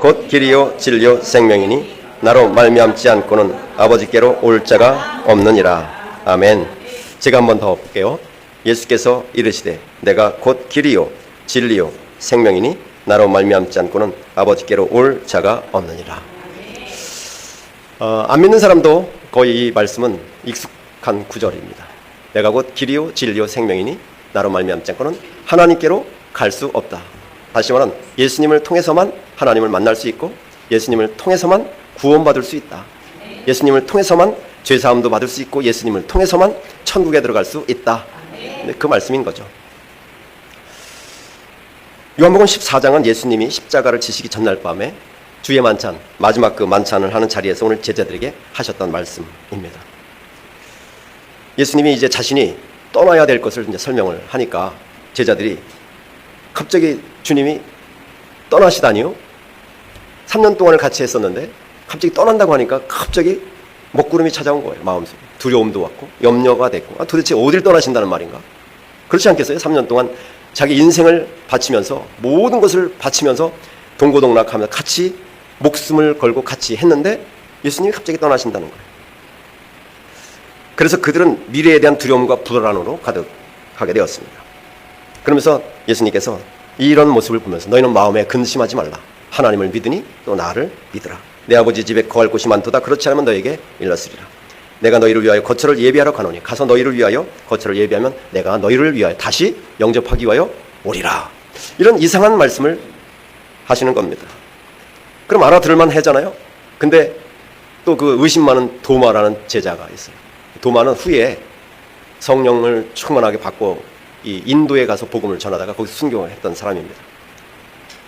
곧 길이요 진리요 생명이니 나로 말미암지 않고는 아버지께로 올 자가 없느니라. 아멘. 제가 한번 더 볼게요. 예수께서 이르시되 내가 곧 길이요 진리요 생명이니 나로 말미암지 않고는 아버지께로 올 자가 없느니라. 어, 안 믿는 사람도 거의 이 말씀은 익숙한 구절입니다. 내가 곧 길이요 진리요 생명이니 나로 말미암지 않고는 하나님께로 갈 수 없다. 다시 말하면 예수님을 통해서만 하나님을 만날 수 있고 예수님을 통해서만 구원받을 수 있다. 예수님을 통해서만 죄 사함도 받을 수 있고 예수님을 통해서만 천국에 들어갈 수 있다. 네, 그 말씀인 거죠. 요한복음 14장은 예수님이 십자가를 지시기 전날 밤에 주의 만찬 마지막 그 만찬을 하는 자리에서 오늘 제자들에게 하셨던 말씀입니다. 예수님이 이제 자신이 떠나야 될 것을 이제 설명을 하니까 제자들이 갑자기 주님이 떠나시다니요? 3년 동안을 같이 했었는데 갑자기 떠난다고 하니까 갑자기 먹구름이 찾아온 거예요. 마음속에. 두려움도 왔고 염려가 됐고 아, 도대체 어딜 떠나신다는 말인가? 그렇지 않겠어요? 3년 동안 자기 인생을 바치면서 모든 것을 바치면서 동고동락하면서 같이 목숨을 걸고 같이 했는데 예수님이 갑자기 떠나신다는 거예요. 그래서 그들은 미래에 대한 두려움과 불안으로 가득하게 되었습니다. 그러면서 예수님께서 이런 모습을 보면서 너희는 마음에 근심하지 말라. 하나님을 믿으니 또 나를 믿으라. 내 아버지 집에 거할 곳이 많도다. 그렇지 않으면 너에게 일렀으리라. 내가 너희를 위하여 거처를 예비하러 가노니 가서 너희를 위하여 거처를 예비하면 내가 너희를 위하여 다시 영접하기 위하여 오리라. 이런 이상한 말씀을 하시는 겁니다. 그럼 알아들을만 하잖아요. 근데 또 그 의심 많은 도마라는 제자가 있어요. 도마는 후에 성령을 충만하게 받고 이 인도에 가서 복음을 전하다가 거기서 순교를 했던 사람입니다.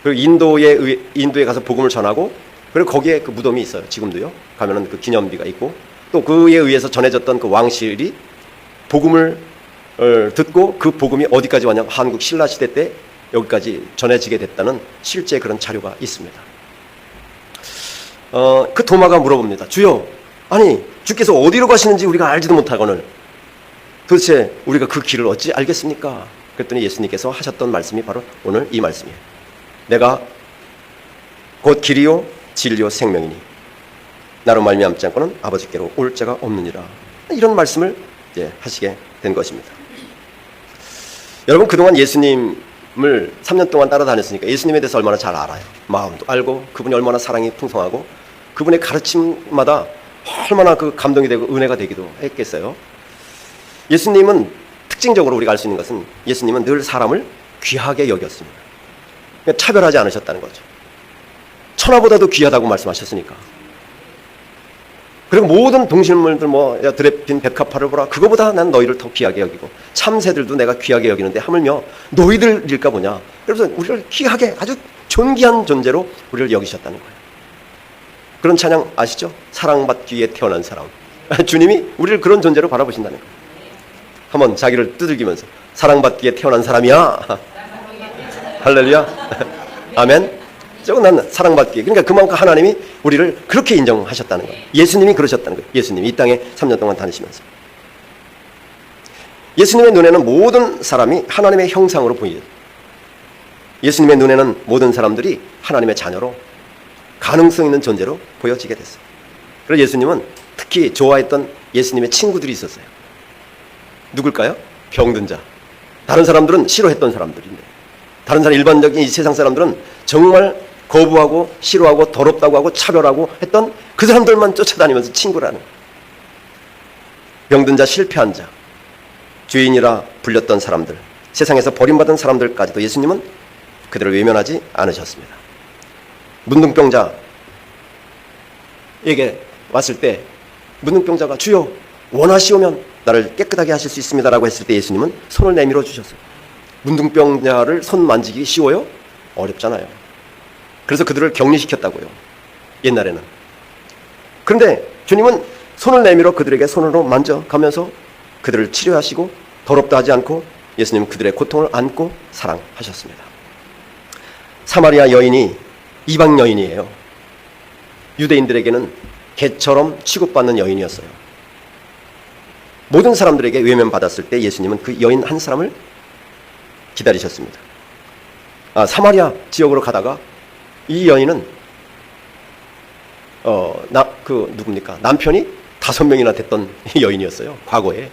그리고 인도에 의- 인도에 가서 복음을 전하고 그리고 거기에 그 무덤이 있어요. 지금도요. 가면은 그 기념비가 있고 또 그에 의해서 전해졌던 그 왕실이 복음을 어, 듣고 그 복음이 어디까지 왔냐면 한국 신라 시대 때 여기까지 전해지게 됐다는 실제 그런 자료가 있습니다. 어, 그 도마가 물어봅니다. 주여, 아니 주께서 어디로 가시는지 우리가 알지도 못하거늘 도대체 우리가 그 길을 어찌 알겠습니까? 그랬더니 예수님께서 하셨던 말씀이 바로 오늘 이 말씀이에요. 내가 곧 길이요 진리요 생명이니 나로 말미암지 않고는 아버지께로 올 자가 없느니라. 이런 말씀을 이제 하시게 된 것입니다. 여러분 그동안 예수님을 3년 동안 따라다녔으니까 예수님에 대해서 얼마나 잘 알아요. 마음도 알고 그분이 얼마나 사랑이 풍성하고 그분의 가르침마다 얼마나 그 감동이 되고 은혜가 되기도 했겠어요. 예수님은 특징적으로 우리가 알 수 있는 것은 예수님은 늘 사람을 귀하게 여겼습니다. 그러니까 차별하지 않으셨다는 거죠. 천하보다도 귀하다고 말씀하셨으니까. 그리고 모든 동식물들 뭐 야, 드레핀 백합화를 보라 그거보다 난 너희를 더 귀하게 여기고 참새들도 내가 귀하게 여기는데 하물며 너희들일까 보냐 그래서 우리를 귀하게 아주 존귀한 존재로 우리를 여기셨다는 거예요 그런 찬양 아시죠? 사랑받기 위해 태어난 사람 주님이 우리를 그런 존재로 바라보신다는 거예요 한번 자기를 두들기면서 사랑받기 위해 태어난 사람이야 할렐루야 아멘 저건 난 사랑받기. 그러니까 그만큼 하나님이 우리를 그렇게 인정하셨다는 거예요. 예수님이 그러셨다는 거예요. 예수님이 이 땅에 3년 동안 다니시면서. 예수님의 눈에는 모든 사람이 하나님의 형상으로 보이죠. 예수님의 눈에는 모든 사람들이 하나님의 자녀로 가능성 있는 존재로 보여지게 됐어요. 그래서 예수님은 특히 좋아했던 예수님의 친구들이 있었어요. 누굴까요? 병든 자. 다른 사람들은 싫어했던 사람들인데. 다른 사람 일반적인 이 세상 사람들은 정말 거부하고 싫어하고 더럽다고 하고 차별하고 했던 그 사람들만 쫓아다니면서 친구라는. 병든 자, 실패한 자, 죄인이라 불렸던 사람들, 세상에서 버림받은 사람들까지도 예수님은 그들을 외면하지 않으셨습니다. 문둥병자에게 왔을 때 문둥병자가 주여 원하시오면 나를 깨끗하게 하실 수 있습니다라고 했을 때 예수님은 손을 내밀어 주셨어요. 문둥병자를 손 만지기 쉬워요? 어렵잖아요. 그래서 그들을 격리시켰다고요. 옛날에는. 그런데 주님은 손을 내밀어 그들에게 손으로 만져 가면서 그들을 치료하시고 더럽다 하지 않고 예수님 그들의 고통을 안고 사랑하셨습니다. 사마리아 여인이 이방 여인이에요. 유대인들에게는 개처럼 취급받는 여인이었어요. 모든 사람들에게 외면받았을 때 예수님은 그 여인 한 사람을 기다리셨습니다. 아, 사마리아 지역으로 가다가 이 여인은 어, 나, 그, 누굽니까? 남편이 다섯 명이나 됐던 여인이었어요. 과거에.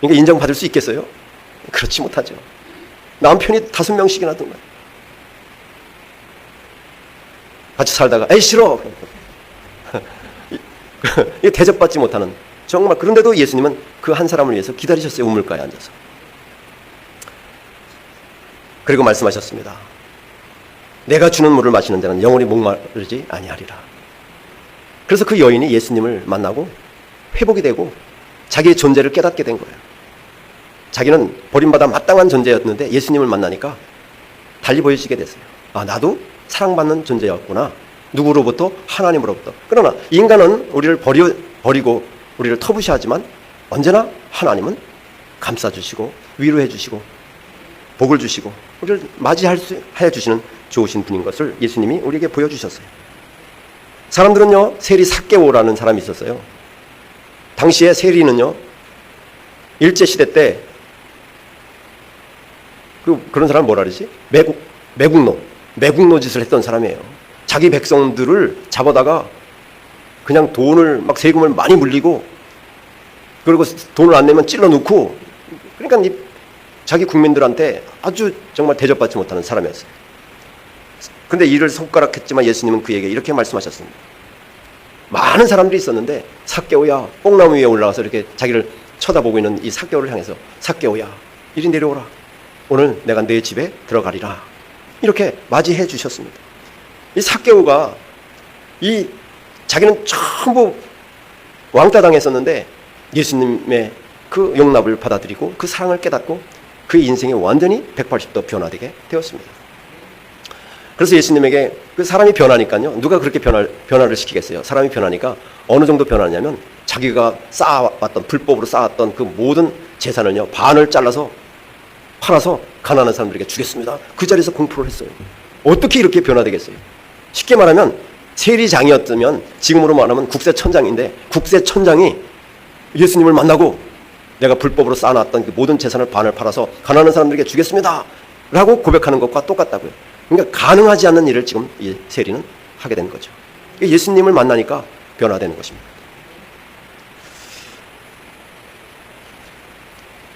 그러니까 인정받을 수 있겠어요? 그렇지 못하죠. 남편이 다섯 명씩이나 된 거예요. 같이 살다가, 에이, 싫어! 이 대접받지 못하는, 정말, 그런데도 예수님은 그 한 사람을 위해서 기다리셨어요. 우물가에 앉아서. 그리고 말씀하셨습니다. 내가 주는 물을 마시는 자는 영원히 목마르지 아니하리라. 그래서 그 여인이 예수님을 만나고 회복이 되고 자기의 존재를 깨닫게 된 거예요. 자기는 버림받아 마땅한 존재였는데 예수님을 만나니까 달리 보여지게 됐어요. 아, 나도 사랑받는 존재였구나. 누구로부터? 하나님으로부터. 그러나 인간은 우리를 버리, 버리고 우리를 터부시하지만 언제나 하나님은 감싸주시고 위로해 주시고 복을 주시고 우리를 맞이할 수, 해 주시는 좋으신 분인 것을 예수님이 우리에게 보여주셨어요. 사람들은요, 세리 사개오라는 사람이 있었어요. 당시에 세리는요, 일제 시대 때, 그, 그런 사람 뭐라 그러지? 매국, 매국노, 매국노 짓을 했던 사람이에요. 자기 백성들을 잡아다가 그냥 돈을, 막 세금을 많이 물리고, 그리고 돈을 안 내면 찔러 넣고, 그러니까 이 자기 국민들한테 아주 정말 대접받지 못하는 사람이었어요. 근데 이를 손가락했지만 예수님은 그에게 이렇게 말씀하셨습니다. 많은 사람들이 있었는데 사개오야 뽕나무 위에 올라가서 이렇게 자기를 쳐다보고 있는 이 사개오를 향해서 사개오야 이리 내려오라 오늘 내가 내 집에 들어가리라 이렇게 맞이해 주셨습니다. 이 사개오가 이 자기는 전부 왕따 당했었는데 예수님의 그 용납을 받아들이고 그 사랑을 깨닫고 그 인생이 완전히 180도 변화되게 되었습니다. 그래서 예수님에게 그 사람이 변하니까요. 누가 그렇게 변화를, 변화를 시키겠어요? 사람이 변하니까 어느 정도 변하냐면 자기가 쌓아왔던, 불법으로 쌓았던 그 모든 재산을요, 반을 잘라서 팔아서 가난한 사람들에게 주겠습니다. 그 자리에서 공포를 했어요. 어떻게 이렇게 변화되겠어요? 쉽게 말하면 세리장이었다면 지금으로 말하면 국세천장인데 국세천장이 예수님을 만나고 내가 불법으로 쌓아놨던 그 모든 재산을 반을 팔아서 가난한 사람들에게 주겠습니다. 라고 고백하는 것과 똑같다고요. 그러니까 가능하지 않는 일을 지금 이 세리는 하게 된 거죠. 예수님을 만나니까 변화되는 것입니다.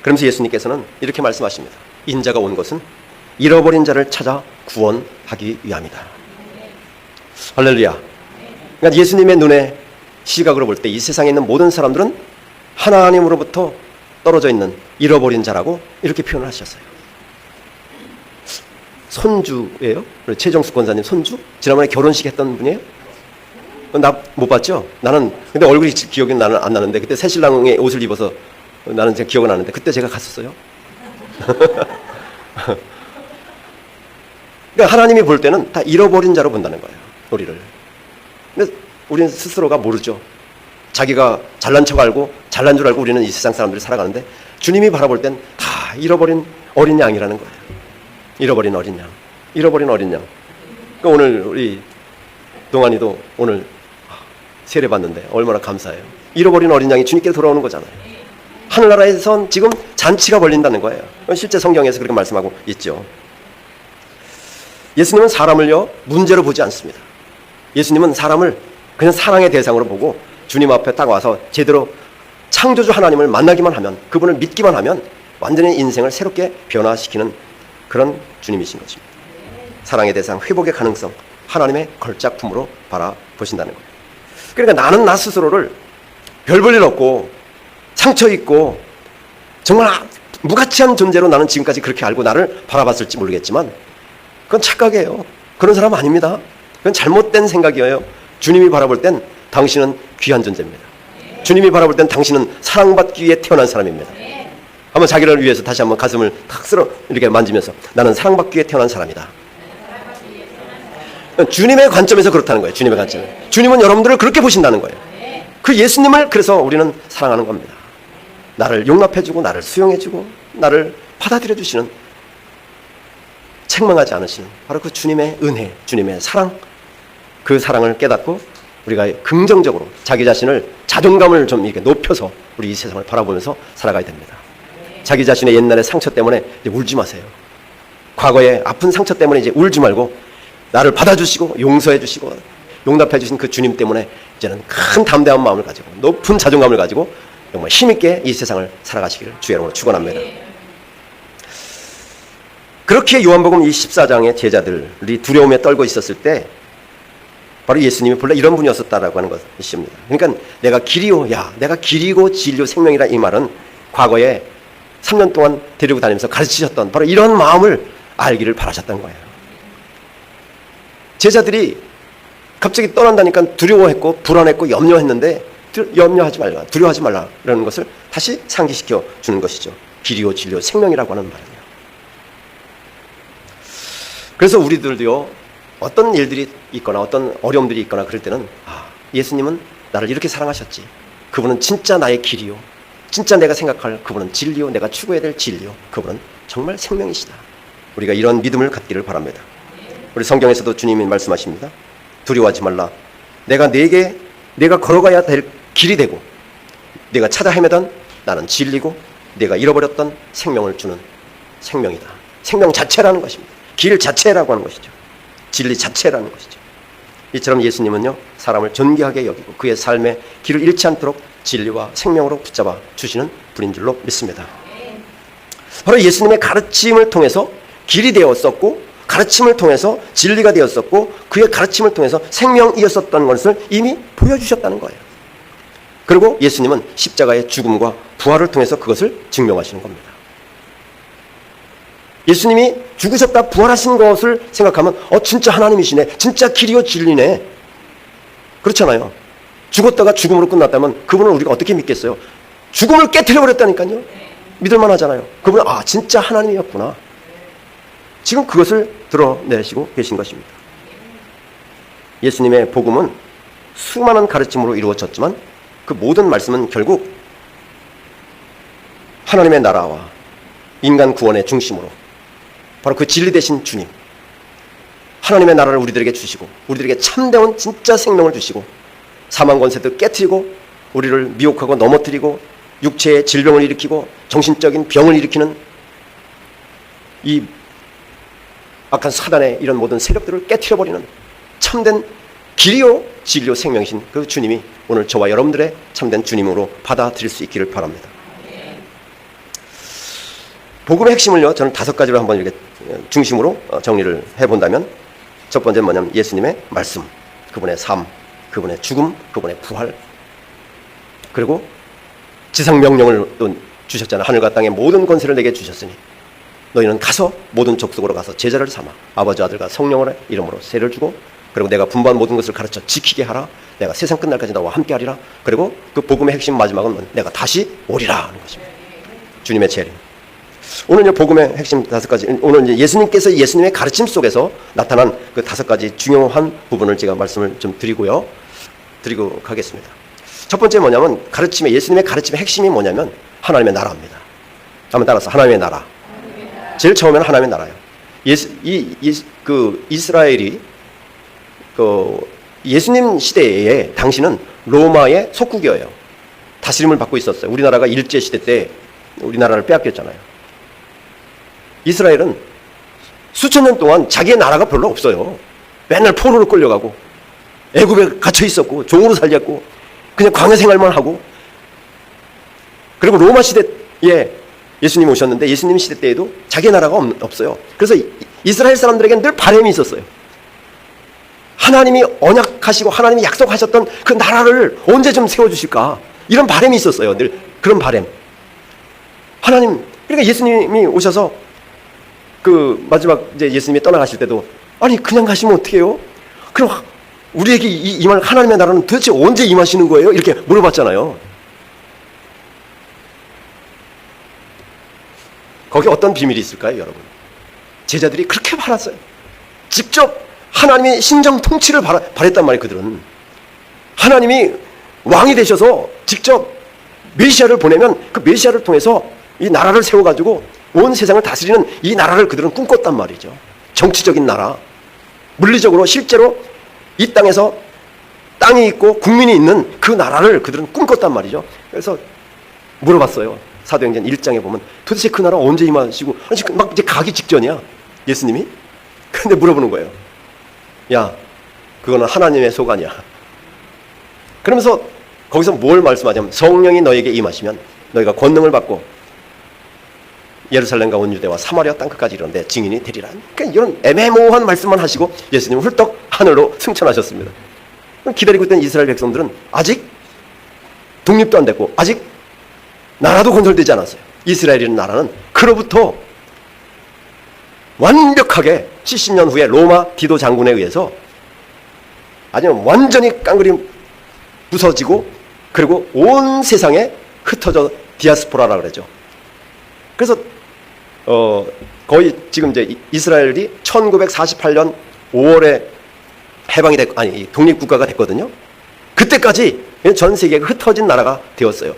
그러면서 예수님께서는 이렇게 말씀하십니다. 인자가 온 것은 잃어버린 자를 찾아 구원하기 위함이다. 할렐루야. 그러니까 예수님의 눈에 시각으로 볼 때 이 세상에 있는 모든 사람들은 하나님으로부터 떨어져 있는 잃어버린 자라고 이렇게 표현을 하셨어요. 손주예요? 최정수 권사님 손주? 지난번에 결혼식 했던 분이에요? 나 못 봤죠? 나는 근데 얼굴이 기억이 나는 안 나는데 그때 새 신랑의 옷을 입어서 나는 제가 기억은 나는데 그때 제가 갔었어요. 그러니까 하나님이 볼 때는 다 잃어버린 자로 본다는 거예요. 우리를. 근데 우리는 스스로가 모르죠. 자기가 잘난 척 알고 잘난 줄 알고 우리는 이 세상 사람들이 살아가는데 주님이 바라볼 땐 다 잃어버린 어린 양이라는 거예요. 잃어버린 어린 양. 잃어버린 어린 양. 그러니까 오늘 우리 동안이도 오늘 세례 받는데 얼마나 감사해요. 잃어버린 어린 양이 주님께 돌아오는 거잖아요. 하늘나라에선 지금 잔치가 벌린다는 거예요. 실제 성경에서 그렇게 말씀하고 있죠. 예수님은 사람을요, 문제로 보지 않습니다. 예수님은 사람을 그냥 사랑의 대상으로 보고 주님 앞에 딱 와서 제대로 창조주 하나님을 만나기만 하면 그분을 믿기만 하면 완전히 인생을 새롭게 변화시키는 그런 주님이신 것입니다. 사랑의 대상, 회복의 가능성, 하나님의 걸작품으로 바라보신다는 거예요. 그러니까 나는 나 스스로를 별 볼 일 없고 상처 있고 정말 무가치한 존재로 나는 지금까지 그렇게 알고 나를 바라봤을지 모르겠지만 그건 착각이에요. 그런 사람 아닙니다. 그건 잘못된 생각이에요. 주님이 바라볼 땐 당신은 귀한 존재입니다. 주님이 바라볼 땐 당신은 사랑받기 위해 태어난 사람입니다. 한번 자기를 위해서 다시 한번 가슴을 탁 쓸어 이렇게 만지면서 나는 사랑받기 위해 태어난 사람이다. 주님의 관점에서 그렇다는 거예요. 주님의 관점. 주님은 여러분들을 그렇게 보신다는 거예요. 그 예수님을 그래서 우리는 사랑하는 겁니다. 나를 용납해주고 나를 수용해주고 나를 받아들여주시는 책망하지 않으시는 바로 그 주님의 은혜, 주님의 사랑 그 사랑을 깨닫고 우리가 긍정적으로 자기 자신을 자존감을 좀 이렇게 높여서 우리 이 세상을 바라보면서 살아가야 됩니다. 자기 자신의 옛날의 상처 때문에 울지 마세요. 과거의 아픈 상처 때문에 이제 울지 말고 나를 받아주시고 용서해 주시고 용납해 주신 그 주님 때문에 이제는 큰 담대한 마음을 가지고 높은 자존감을 가지고 정말 힘있게 이 세상을 살아가시기를 이름으로 축원합니다. 그렇게 요한복음 이 14장의 제자들이 두려움에 떨고 있었을 때 바로 예수님이 본래 이런 분이었었다라고 하는 것입니다. 그러니까 내가 길이요, 야, 내가 길이고 진료 생명이라 이 말은 과거에 3년 동안 데리고 다니면서 가르치셨던 바로 이런 마음을 알기를 바라셨던 거예요. 제자들이 갑자기 떠난다니까 두려워했고 불안했고 염려했는데 두- 염려하지 말라, 두려워하지 말라라는 것을 다시 상기시켜 주는 것이죠. 길이요, 진료, 생명이라고 하는 말은요. 그래서 우리들도요 어떤 일들이 있거나 어떤 어려움들이 있거나 그럴 때는 아 예수님은 나를 이렇게 사랑하셨지. 그분은 진짜 나의 길이요. 진짜 내가 생각할 그분은 진리요. 내가 추구해야 될 진리요. 그분은 정말 생명이시다. 우리가 이런 믿음을 갖기를 바랍니다. 우리 성경에서도 주님이 말씀하십니다. 두려워하지 말라. 내가 내게 내가 걸어가야 될 길이 되고 내가 찾아 헤매던 나는 진리고 내가 잃어버렸던 생명을 주는 생명이다. 생명 자체라는 것입니다. 길 자체라고 하는 것이죠 진리 자체라는 것이죠. 이처럼 예수님은요 사람을 존귀하게 여기고 그의 삶의 길을 잃지 않도록 진리와 생명으로 붙잡아 주시는 분인 줄로 믿습니다. 바로 예수님의 가르침을 통해서 길이 되었었고 가르침을 통해서 진리가 되었었고 그의 가르침을 통해서 생명이었었던 것을 이미 보여주셨다는 거예요. 그리고 예수님은 십자가의 죽음과 부활을 통해서 그것을 증명하시는 겁니다. 예수님이 죽으셨다 부활하신 것을 생각하면 어 진짜 하나님이시네. 진짜 길이요 진리네. 그렇잖아요. 죽었다가 죽음으로 끝났다면 그분을 우리가 어떻게 믿겠어요? 죽음을 깨뜨려 버렸다니까요. 믿을만 하잖아요. 그분은 아 진짜 하나님이었구나. 지금 그것을 드러내시고 계신 것입니다. 예수님의 복음은 수많은 가르침으로 이루어졌지만 그 모든 말씀은 결국 하나님의 나라와 인간 구원의 중심으로 바로 그 진리 되신 주님. 하나님의 나라를 우리들에게 주시고 우리들에게 참다운 진짜 생명을 주시고 사망 권세도 깨뜨리고 우리를 미혹하고 넘어뜨리고 육체의 질병을 일으키고 정신적인 병을 일으키는 이 악한 사단의 이런 모든 세력들을 깨뜨려 버리는 참된 길이요 진리요 생명이신 그 주님이 오늘 저와 여러분들의 참된 주님으로 받아들일 수 있기를 바랍니다. 복음의 핵심을요, 저는 다섯 가지로 한번 이렇게 중심으로 어, 정리를 해본다면, 첫 번째는 뭐냐면 예수님의 말씀, 그분의 삶, 그분의 죽음, 그분의 부활, 그리고 지상 명령을 또 주셨잖아요. 하늘과 땅의 모든 권세를 내게 주셨으니, 너희는 가서 모든 족속으로 가서 제자를 삼아 아버지 아들과 성령의 이름으로 세를 주고 그리고 내가 분부한 모든 것을 가르쳐 지키게 하라. 내가 세상 끝날까지 너와 함께하리라. 그리고 그 복음의 핵심 마지막은 내가 다시 오리라 하는 것입니다. 주님의 재림 오늘 복음의 핵심 다섯 가지 오늘 예수님께서 예수님의 가르침 속에서 나타난 그 다섯 가지 중요한 부분을 제가 말씀을 좀 드리고요 드리고 가겠습니다 첫 번째 뭐냐면 가르침의 예수님의 가르침의 핵심이 뭐냐면 하나님의 나라입니다 한번 따라서 하나님의 나라 제일 처음에는 하나님의 나라예요. 예수, 이, 이, 그 이스라엘이 그 예수님 시대에 당시는 로마의 속국이에요. 다스림을 받고 있었어요. 우리나라가 일제 시대 때 우리나라를 빼앗겼잖아요. 이스라엘은 수천 년 동안 자기의 나라가 별로 없어요. 맨날 포로로 끌려가고 애굽에 갇혀 있었고 종으로 살렸고 그냥 광야 생활만 하고 그리고 로마 시대에 예수님 오셨는데 예수님 시대 때에도 자기 나라가 없, 없어요. 그래서 이- 이스라엘 사람들에게는 늘 바램이 있었어요. 하나님이 언약하시고 하나님이 약속하셨던 그 나라를 언제 좀 세워주실까? 이런 바램이 있었어요. 늘 그런 바램. 하나님, 그러니까 예수님이 오셔서 그 마지막 이제 예수님이 떠나가실 때도 아니 그냥 가시면 어떡해요? 그럼 우리에게 이, 임할 하나님의 나라는 도대체 언제 임하시는 거예요? 이렇게 물어봤잖아요. 거기 어떤 비밀이 있을까요, 여러분? 제자들이 그렇게 바랐어요. 직접 하나님의 신정 통치를 바라, 바랬단 말이에요, 그들은. 하나님이 왕이 되셔서 직접 메시아를 보내면 그 메시아를 통해서 이 나라를 세워가지고 온 세상을 다스리는 이 나라를 그들은 꿈꿨단 말이죠. 정치적인 나라. 물리적으로 실제로 이 땅에서 땅이 있고 국민이 있는 그 나라를 그들은 꿈꿨단 말이죠. 그래서 물어봤어요. 사도행전 1장에 보면 도대체 그 나라 언제 임하시고 아니 막 이제 가기 직전이야. 예수님이. 근데 물어보는 거예요. 야, 그거는 하나님의 소관이야. 그러면서 거기서 뭘 말씀하냐면 성령이 너에게 임하시면 너희가 권능을 받고 예루살렘과 온 유대와 사마리아 땅 끝까지 이르는데 증인이 되리라. 그러니까 이런 애매모호한 말씀만 하시고 예수님은 훌떡 하늘로 승천하셨습니다. 기다리고 있던 이스라엘 백성들은 아직 독립도 안 됐고 아직 나라도 건설되지 않았어요. 이스라엘이라는 나라는 그로부터 완벽하게 70년 후에 로마 디도 장군에 의해서 아주 완전히 깡그리 부서지고 그리고 온 세상에 흩어져 디아스포라라 그러죠. 그래서 어 거의 지금 이제 이- 이스라엘이 1948년 5월에 해방이 됐 아니 독립 국가가 됐거든요. 그때까지 전 세계가 흩어진 나라가 되었어요.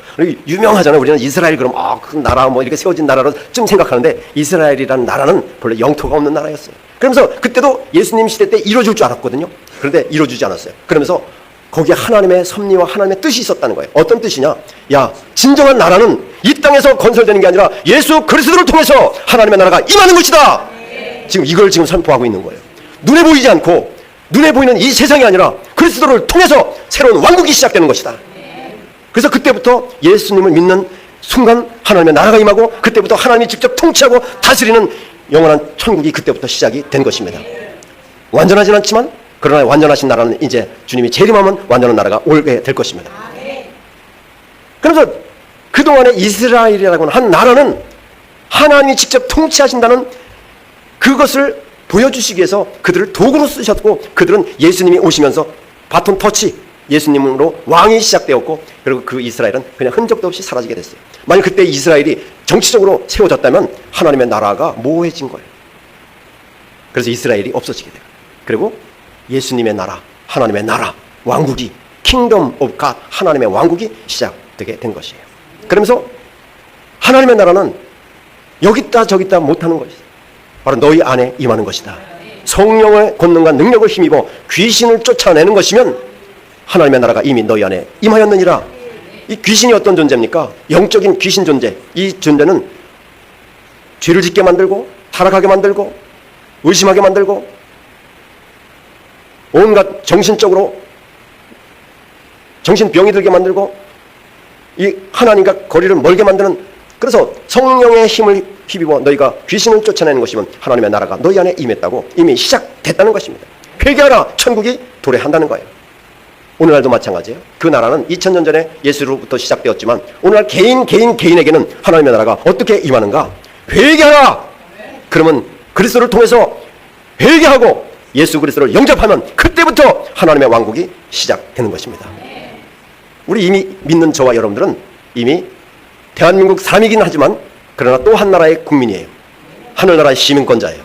유명하잖아요. 우리는 이스라엘 그럼 아, 그 나라 뭐 이렇게 세워진 나라로 좀 생각하는데 이스라엘이라는 나라는 본래 영토가 없는 나라였어요. 그러면서 그때도 예수님 시대 때 이루어질 줄 알았거든요. 그런데 이루어지지 않았어요. 그러면서 거기에 하나님의 섭리와 하나님의 뜻이 있었다는 거예요. 어떤 뜻이냐? 야, 진정한 나라는 이 땅에서 건설되는 게 아니라 예수 그리스도를 통해서 하나님의 나라가 임하는 것이다. 지금 이걸 지금 선포하고 있는 거예요. 눈에 보이지 않고 눈에 보이는 이 세상이 아니라 그리스도를 통해서 새로운 왕국이 시작되는 것이다. 그래서 그때부터 예수님을 믿는 순간 하나님의 나라가 임하고 그때부터 하나님이 직접 통치하고 다스리는 영원한 천국이 그때부터 시작이 된 것입니다. 완전하진 않지만 그러나 완전하신 나라는 이제 주님이 재림하면 완전한 나라가 오게 될 것입니다. 그래서 그동안에 이스라엘이라고 한 나라는 하나님이 직접 통치하신다는 그것을 보여주시기 위해서 그들을 도구로 쓰셨고 그들은 예수님이 오시면서 바톤 터치 예수님으로 왕이 시작되었고 그리고 그 이스라엘은 그냥 흔적도 없이 사라지게 됐어요. 만약 그때 이스라엘이 정치적으로 세워졌다면 하나님의 나라가 모호해진 거예요. 그래서 이스라엘이 없어지게 돼요. 그리고 예수님의 나라, 하나님의 나라, 왕국이 킹덤 오브 갓 하나님의 왕국이 시작되게 된 것이에요. 그러면서 하나님의 나라는 여기 있다 저기 있다 못하는 것이다. 바로 너희 안에 임하는 것이다. 성령의 권능과 능력을 힘입어 귀신을 쫓아내는 것이면 하나님의 나라가 이미 너희 안에 임하였느니라. 이 귀신이 어떤 존재입니까? 영적인 귀신 존재. 이 존재는 죄를 짓게 만들고 타락하게 만들고 의심하게 만들고 온갖 정신적으로 정신병이 들게 만들고 이 하나님과 거리를 멀게 만드는 그래서 성령의 힘을 힘입어 너희가 귀신을 쫓아내는 것이면 하나님의 나라가 너희 안에 임했다고 이미 시작됐다는 것입니다. 회개하라 천국이 도래한다는 거예요. 오늘날도 마찬가지예요. 그 나라는 2000년 전에 예수로부터 시작되었지만 오늘날 개인 개인 개인에게는 하나님의 나라가 어떻게 임하는가? 회개하라. 그러면 그리스도를 통해서 회개하고 예수 그리스도를 영접하면 그때부터 하나님의 왕국이 시작되는 것입니다. 우리 이미 믿는 저와 여러분들은 이미 대한민국 사람이긴 하지만 그러나 또 한 나라의 국민이에요. 하늘나라의 시민권자예요.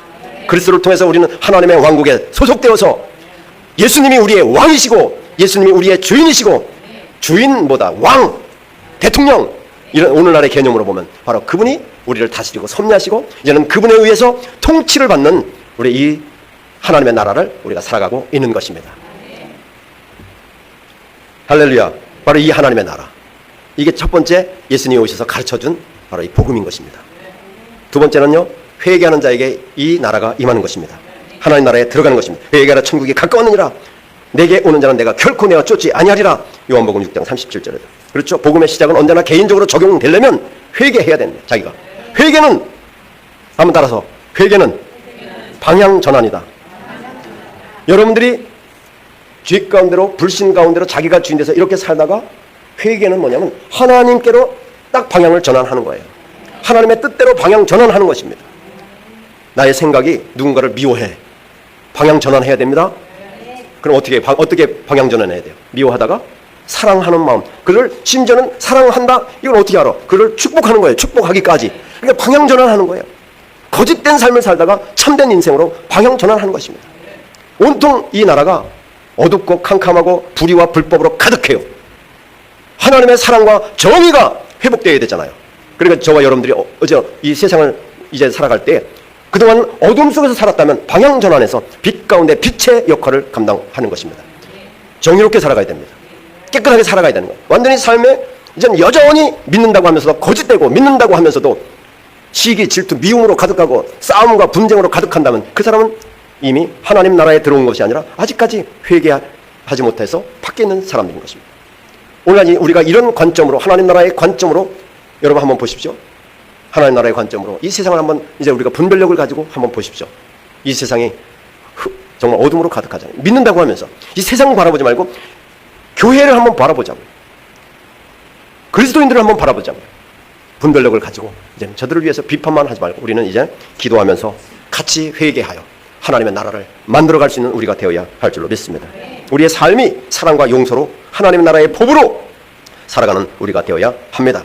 그리스도를 통해서 우리는 하나님의 왕국에 소속되어서 예수님이 우리의 왕이시고 예수님이 우리의 주인이시고 주인보다 왕, 대통령 이런 오늘날의 개념으로 보면 바로 그분이 우리를 다스리고 섭리하시고 이제는 그분에 의해서 통치를 받는 우리 이 하나님의 나라를 우리가 살아가고 있는 것입니다. 할렐루야. 바로 이 하나님의 나라. 이게 첫 번째 예수님이 오셔서 가르쳐 준 바로 이 복음인 것입니다. 두 번째는요. 회개하는 자에게 이 나라가 임하는 것입니다. 하나님 나라에 들어가는 것입니다. 회개하라 천국이 가까웠느니라. 내게 오는 자는 내가 결코 내가 쫓지 아니하리라. 요한복음 6장 37절에. 그렇죠. 복음의 시작은 언제나 개인적으로 적용되려면 회개해야 됩니다. 자기가. 회개는 한번 따라서 회개는 방향 전환이다. 여러분들이 죄 가운데로 불신 가운데로 자기가 주인 돼서 이렇게 살다가 회개는 뭐냐면 하나님께로 딱 방향을 전환하는 거예요. 하나님의 뜻대로 방향 전환하는 것입니다. 나의 생각이 누군가를 미워해. 방향 전환해야 됩니다. 그럼 어떻게 방- 어떻게 방향 전환해야 돼요? 미워하다가 사랑하는 마음. 그를 심지어는 사랑한다. 이걸 어떻게 알아? 그를 축복하는 거예요. 축복하기까지. 그러니까 방향 전환하는 거예요. 거짓된 삶을 살다가 참된 인생으로 방향 전환하는 것입니다. 온통 이 나라가 어둡고 캄캄하고 불의와 불법으로 가득해요. 하나님의 사랑과 정의가 회복되어야 되잖아요. 그러니까 저와 여러분들이 어- 어제 이 세상을 이제 살아갈 때 그동안 어둠 속에서 살았다면 방향 전환해서 빛 가운데 빛의 역할을 감당하는 것입니다. 정의롭게 살아가야 됩니다. 깨끗하게 살아가야 되는 거예요. 완전히 삶에 이제는 여전히 믿는다고 하면서도 거짓되고 믿는다고 하면서도 시기, 질투, 미움으로 가득하고 싸움과 분쟁으로 가득한다면 그 사람은 이미 하나님 나라에 들어온 것이 아니라 아직까지 회개하지 못해서 밖에 있는 사람들인 것입니다. 오늘 우리가 이런 관점으로 하나님 나라의 관점으로 여러분 한번 보십시오. 하나님 나라의 관점으로 이 세상을 한번 이제 우리가 분별력을 가지고 한번 보십시오. 이 세상이 흑- 정말 어둠으로 가득하잖아요. 믿는다고 하면서 이 세상을 바라보지 말고 교회를 한번 바라보자고요. 그리스도인들을 한번 바라보자고요. 분별력을 가지고 이제 저들을 위해서 비판만 하지 말고 우리는 이제 기도하면서 같이 회개하여 하나님의 나라를 만들어갈 수 있는 우리가 되어야 할 줄로 믿습니다. 우리의 삶이 사랑과 용서로 하나님의 나라의 법으로 살아가는 우리가 되어야 합니다.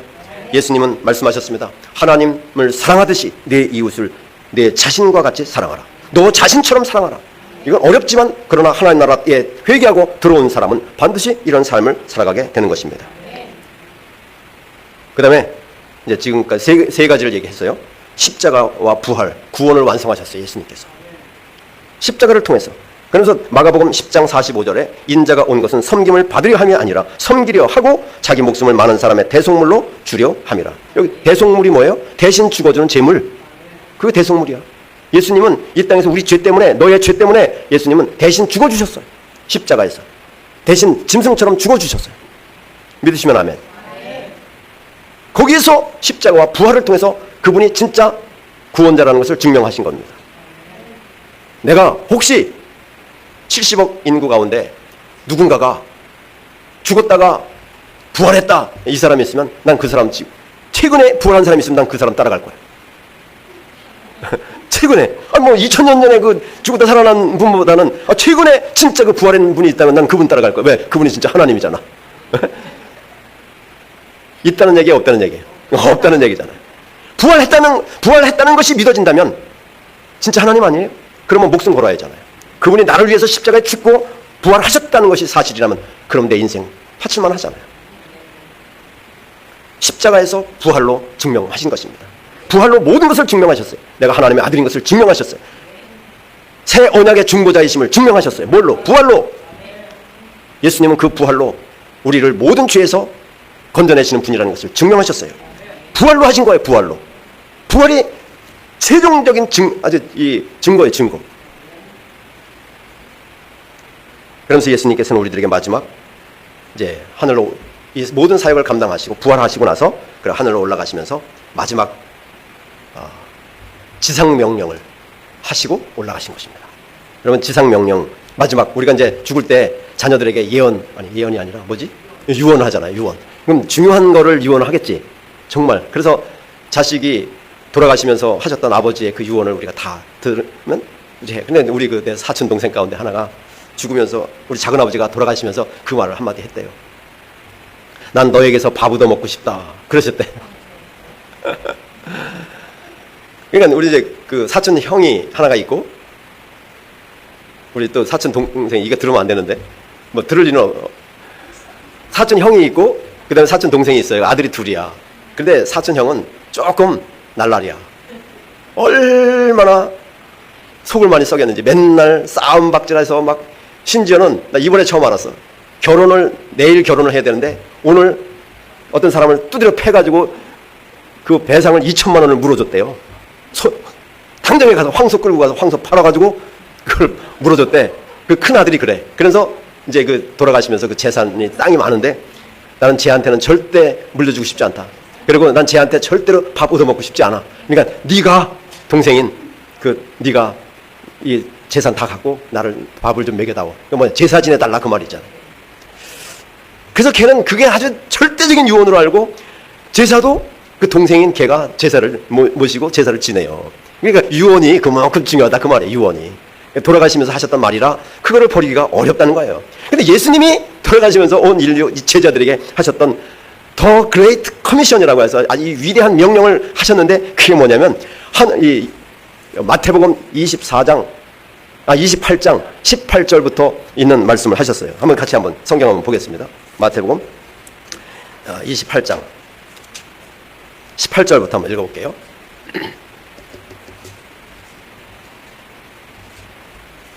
예수님은 말씀하셨습니다. 하나님을 사랑하듯이 내 이웃을 내 자신과 같이 사랑하라. 너 자신처럼 사랑하라. 이건 어렵지만 그러나 하나님 나라에 회개하고 들어온 사람은 반드시 이런 삶을 살아가게 되는 것입니다. 그 다음에 이제 지금까지 세, 세 가지를 얘기했어요. 십자가와 부활, 구원을 완성하셨어요. 예수님께서. 십자가를 통해서. 그래서 마가복음 10장 45절에 인자가 온 것은 섬김을 받으려 함이 아니라 섬기려 하고 자기 목숨을 많은 사람의 대속물로 주려 함이라. 여기 대속물이 뭐예요? 대신 죽어주는 제물. 그게 대속물이야. 예수님은 이 땅에서 우리 죄 때문에 너의 죄 때문에 예수님은 대신 죽어주셨어요. 십자가에서. 대신 짐승처럼 죽어주셨어요. 믿으시면 아멘. 거기에서 십자가와 부활을 통해서 그분이 진짜 구원자라는 것을 증명하신 겁니다. 내가 혹시 70억 인구 가운데 누군가가 죽었다가 부활했다 이 사람이 있으면 난 그 사람 지 최근에 부활한 사람이 있으면 난 그 사람 따라갈 거야. 최근에 아뭐 2000년 전에 그 죽었다 살아난 분보다는 아, 최근에 진짜 그 부활한 분이 있다면 난 그분 따라갈 거야. 왜? 그분이 진짜 하나님이잖아. 있다는 얘기 없다는 얘기예요. 없다는 얘기잖아요. 부활했다는 부활했다는 것이 믿어진다면 진짜 하나님 아니에요? 그러면 목숨 걸어야 하잖아요. 그분이 나를 위해서 십자가에 죽고 부활하셨다는 것이 사실이라면 그럼 내 인생 바칠만 하잖아요. 십자가에서 부활로 증명하신 것입니다. 부활로 모든 것을 증명하셨어요. 내가 하나님의 아들인 것을 증명하셨어요. 새 언약의 중보자이심을 증명하셨어요. 뭘로? 부활로. 예수님은 그 부활로 우리를 모든 죄에서 건져내시는 분이라는 것을 증명하셨어요. 부활로 하신 거예요. 부활로. 부활이 최종적인 증, 아주 이 증거예요. 증거. 그러면서 예수님께서는 우리들에게 마지막 이제 하늘로 이 모든 사역을 감당하시고 부활하시고 나서 그 하늘로 올라가시면서 마지막 어, 지상 명령을 하시고 올라가신 것입니다. 여러분 지상 명령 마지막 우리가 이제 죽을 때 자녀들에게 예언 아니 예언이 아니라 뭐지 유언을 하잖아요. 유언. 그럼 중요한 거를 유언을 하겠지. 정말. 그래서 자식이 돌아가시면서 하셨던 아버지의 그 유언을 우리가 다 들으면 이제 근데 우리 그 내 사촌 동생 가운데 하나가 죽으면서 우리 작은 아버지가 돌아가시면서 그 말을 한마디 했대요. 난 너에게서 밥 얻어 먹고 싶다. 그러셨대. 그러니까 우리 이제 그 사촌 형이 하나가 있고 우리 또 사촌 동생 이거 들으면 안 되는데 뭐 들을 리는 없- 사촌 형이 있고 그다음에 사촌 동생이 있어요. 아들이 둘이야. 근데 사촌 형은 조금 날라리야. 얼마나 속을 많이 썩였는지 맨날 싸움 박질해서 막 심지어는 나 이번에 처음 알았어. 결혼을 내일 결혼을 해야 되는데 오늘 어떤 사람을 두드려 패가지고 그 배상을 2천만 원을 물어줬대요. 소, 당장에 가서 황소 끌고 가서 황소 팔아가지고 그걸 물어줬대. 그 큰 아들이 그래. 그래서 이제 그 돌아가시면서 그 재산이 땅이 많은데 나는 쟤한테는 절대 물려주고 싶지 않다. 그리고 난 쟤한테 절대로 밥 얻어먹고 싶지 않아. 그러니까 네가 동생인 그 네가 이 재산 다 갖고 나를 밥을 좀 먹여다오. 뭐 제사 지내달라 그 말이잖아. 그래서 걔는 그게 아주 절대적인 유언으로 알고 제사도 그 동생인 걔가 제사를 모- 모시고 제사를 지내요. 그러니까 유언이 그만큼 중요하다 그 말이에요. 유언이 돌아가시면서 하셨던 말이라 그거를 버리기가 어렵다는 거예요. 근데 예수님이 돌아가시면서 온 인류 이 제자들에게 하셨던 더 그레이트 커미션이라고 해서 아주 이 위대한 명령을 하셨는데 그게 뭐냐면 한 이 마태복음 24장 아 28장 18절부터 있는 말씀을 하셨어요. 한번 같이 한번 성경 한번 보겠습니다. 마태복음 아, 28장 18절부터 한번 읽어볼게요.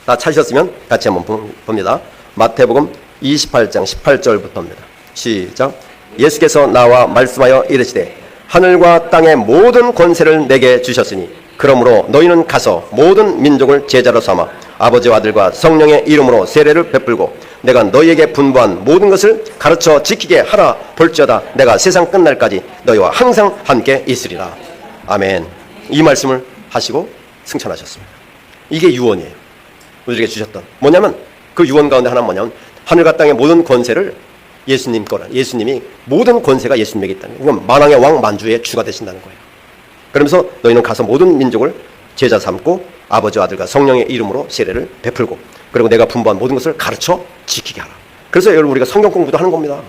다 찾으셨으면 같이 한번 보- 봅니다. 마태복음 28장 18절부터입니다. 시작. 예수께서 나와 말씀하여 이르시되 하늘과 땅의 모든 권세를 내게 주셨으니 그러므로 너희는 가서 모든 민족을 제자로 삼아 아버지와 아들과 성령의 이름으로 세례를 베풀고 내가 너희에게 분부한 모든 것을 가르쳐 지키게 하라. 볼지어다 내가 세상 끝날까지 너희와 항상 함께 있으리라. 아멘. 이 말씀을 하시고 승천하셨습니다. 이게 유언이에요. 우리에게 주셨던 뭐냐면 그 유언 가운데 하나 뭐냐면 하늘과 땅의 모든 권세를 예수님 거라 예수님이 모든 권세가 예수님에게 있다는 거예요 이건 만왕의 왕 만주의 주가 되신다는 거예요 그러면서 너희는 가서 모든 민족을 제자 삼고 아버지와 아들과 성령의 이름으로 세례를 베풀고 그리고 내가 분부한 모든 것을 가르쳐 지키게 하라. 그래서 여러분 우리가 성경 공부도 하는 겁니다.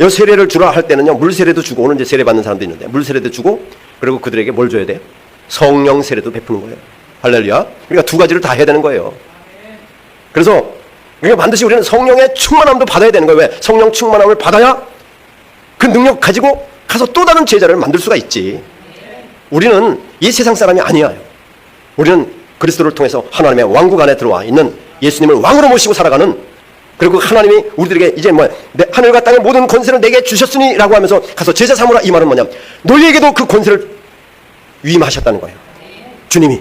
이 세례를 주라 할 때는요 물 세례도 주고 오늘 이제 세례 받는 사람도 있는데 물 세례도 주고 그리고 그들에게 뭘 줘야 돼? 성령 세례도 베푸는 거예요. 할렐루야. 그러니까 두 가지를 다 해야 되는 거예요. 그래서 그러니까 반드시 우리는 성령의 충만함도 받아야 되는 거예요. 왜? 성령 충만함을 받아야 그 능력 가지고 가서 또 다른 제자를 만들 수가 있지. 우리는 이 세상 사람이 아니에요. 우리는 그리스도를 통해서 하나님의 왕국 안에 들어와 있는 예수님을 왕으로 모시고 살아가는 그리고 하나님이 우리들에게 이제 뭐 내- 하늘과 땅의 모든 권세를 내게 주셨으니라고 하면서 가서 제자 삼으라 이 말은 뭐냐? 너희에게도 그 권세를 위임하셨다는 거예요. 주님이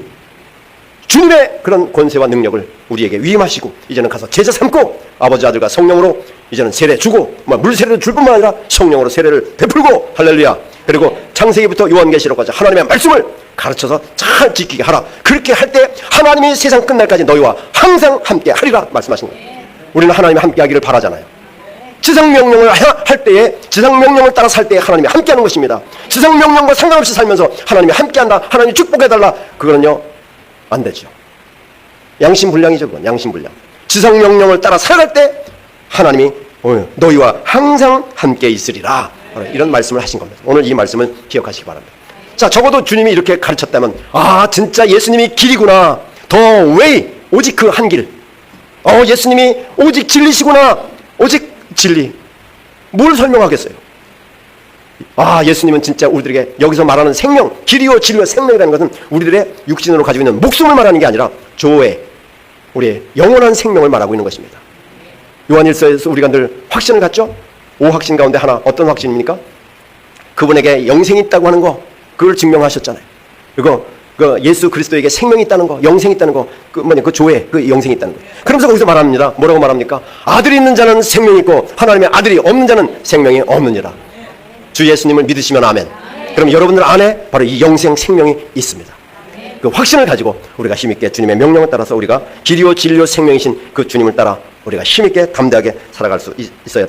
주님의 그런 권세와 능력을 우리에게 위임하시고 이제는 가서 제자 삼고 아버지 아들과 성령으로 이제는 세례 주고 뭐 물세례를 줄 뿐만 아니라 성령으로 세례를 베풀고 할렐루야 그리고 창세기부터 요한계시록까지 하나님의 말씀을 가르쳐서 잘 지키게 하라 그렇게 할 때 하나님이 세상 끝날까지 너희와 항상 함께 하리라 말씀하신 거예요 우리는 하나님이 함께 하기를 바라잖아요 지상 명령을 하- 할 때에 지상 명령을 따라 살 때에 하나님이 함께하는 것입니다. 지상 명령과 상관없이 살면서 하나님이 함께한다. 하나님 축복해달라. 그거는요 안 되죠. 양심불량이죠. 그건 양심불량. 지상 명령을 따라 살아갈 때 하나님이 어, 너희와 항상 함께 있으리라. 이런 말씀을 하신 겁니다. 오늘 이 말씀을 기억하시기 바랍니다. 자 적어도 주님이 이렇게 가르쳤다면 아 진짜 예수님이 길이구나. 더 웨이 오직 그 한 길. 어 예수님이 오직 진리시구나. 오직 진리. 뭘 설명하겠어요? 아, 예수님은 진짜 우리들에게 여기서 말하는 생명, 길이요 진리요 생명이라는 것은 우리들의 육신으로 가지고 있는 목숨을 말하는 게 아니라 조회, 우리의 영원한 생명을 말하고 있는 것입니다. 요한일서에서 우리가 늘 확신을 갖죠? 오 확신 가운데 하나 어떤 확신입니까? 그분에게 영생이 있다고 하는 거 그걸 증명하셨잖아요. 그리고 그 예수 그리스도에게 생명이 있다는 거, 영생이 있다는 거, 그 뭐냐 그 조회, 그 영생이 있다는 거. 그러면서 거기서 말합니다. 뭐라고 말합니까? 아들이 있는 자는 생명이 있고 하나님의 아들이 없는 자는 생명이 없느니라. 주 예수님을 믿으시면 아멘. 그럼 여러분들 안에 바로 이 영생 생명이 있습니다. 그 확신을 가지고 우리가 힘있게 주님의 명령을 따라서 우리가 길이요 진리요 생명이신 그 주님을 따라 우리가 힘있게 담대하게 살아갈 수 있- 있어야 됩니다.